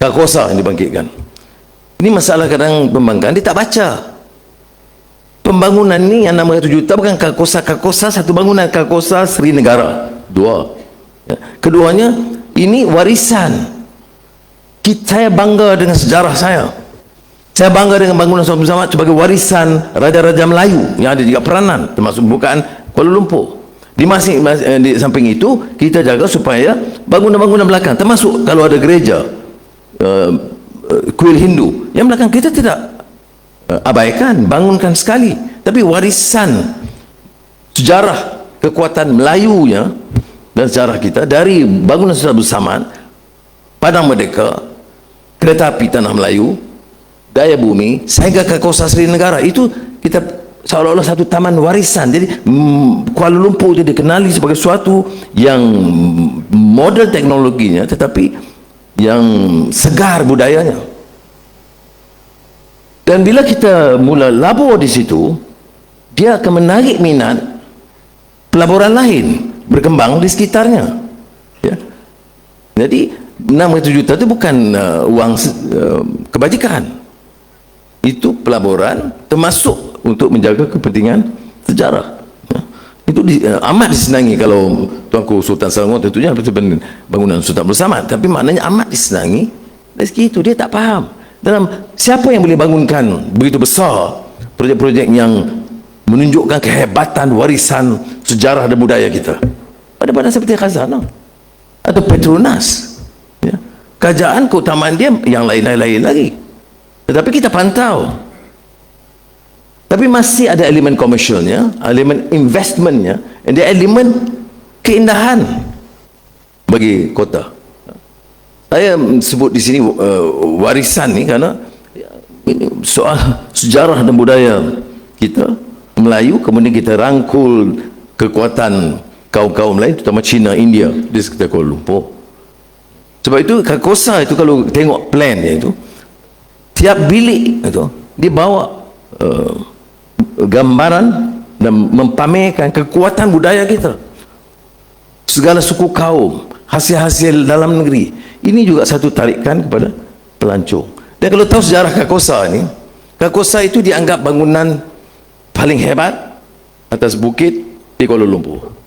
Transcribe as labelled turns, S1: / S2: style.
S1: Kakosa yang dibangkitkan. Ini masalah kadang pembangkang dia tak baca. Pembangunan ni yang 600 juta bukan Kakosa-Kakosa satu bangunan Kakosa Seri Negara. Dua. Ya. Keduanya ini warisan. Kita, saya bangga dengan sejarah saya. Saya bangga dengan bangunan suatu bersama sebagai warisan Raja-Raja Melayu yang ada juga peranan termasuk bukaan Kuala Lumpur. Di masing eh, di samping itu kita jaga supaya bangunan-bangunan belakang termasuk kalau ada gereja uh, uh, kuil Hindu yang belakang kita tidak uh, abaikan, bangunkan sekali. Tapi warisan sejarah kekuatan Melayunya dan sejarah kita dari bangunan sejarah bersamaan Padang Merdeka, kereta api Tanah Melayu, daya bumi, sehingga ke Kosta Seri Negara itu kita seolah-olah satu taman warisan. Jadi mm, Kuala Lumpur itu dikenali sebagai suatu yang model teknologinya tetapi yang segar budayanya. Dan bila kita mula labur di situ, dia akan menarik minat pelaburan lain berkembang di sekitarnya. Ya. Jadi 600 juta itu bukan uh, uang uh, kebajikan. Itu pelaburan termasuk untuk menjaga kepentingan sejarah. Ya. Itu di, uh, amat disenangi kalau Tuanku Sultan Selangor tentunya bangunan Sultan bersama. Tapi maknanya amat disenangi. Dari segi itu dia tak faham. Dalam siapa yang boleh bangunkan begitu besar projek-projek yang menunjukkan kehebatan warisan sejarah dan budaya kita. Pada-pada seperti Khazanah atau Petronas kerajaan keutamaan dia yang lain-lain lagi tetapi kita pantau tapi masih ada elemen komersialnya elemen investmentnya dan dia elemen keindahan bagi kota. Saya sebut di sini uh, warisan ni kerana ini soal sejarah dan budaya kita Melayu kemudian kita rangkul kekuatan kaum-kaum lain terutama China, India di sekitar Kuala Lumpur. Sebab itu Kakosa itu kalau tengok plan dia itu tiap bilik itu dia bawa uh, gambaran dan mempamerkan kekuatan budaya kita. Segala suku kaum, hasil-hasil dalam negeri. Ini juga satu tarikan kepada pelancong. Dan kalau tahu sejarah Kakosa ini, Kakosa itu dianggap bangunan paling hebat atas bukit di Kuala Lumpur.